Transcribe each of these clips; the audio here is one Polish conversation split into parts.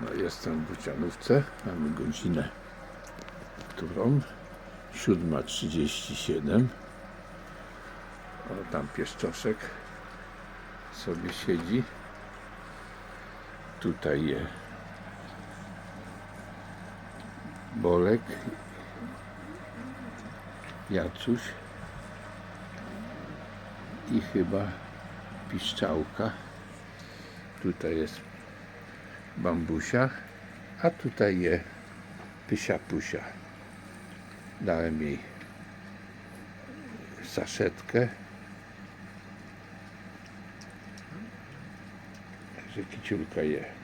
No jestem w Bucianówce, mamy godzinę którą? 7.37 O tam pieszczoszek sobie siedzi. Tutaj je. Bolek. Jacuś. I chyba piszczałka. Tutaj jest bambusia a tutaj je pysia pusia dałem jej saszetkę. Także kiciulka je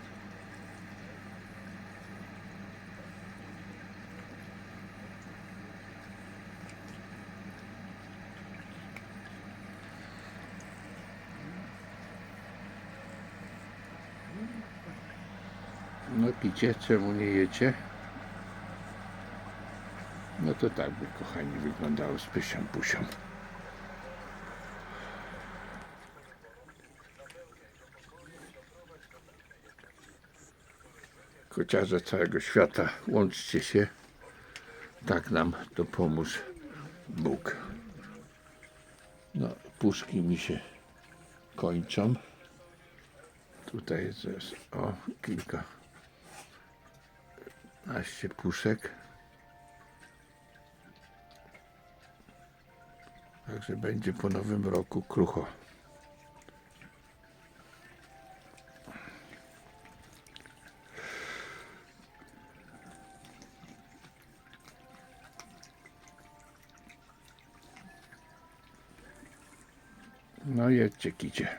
No picie, czemu nie jecie? No to tak by kochani wyglądało z pysią pusią. Kociarze całego świata, łączcie się. Tak nam dopomóż Bóg. No, puszki mi się kończą. Tutaj jest, o kilka naście puszek. Także będzie po nowym roku krucho. No jedźcie kicie.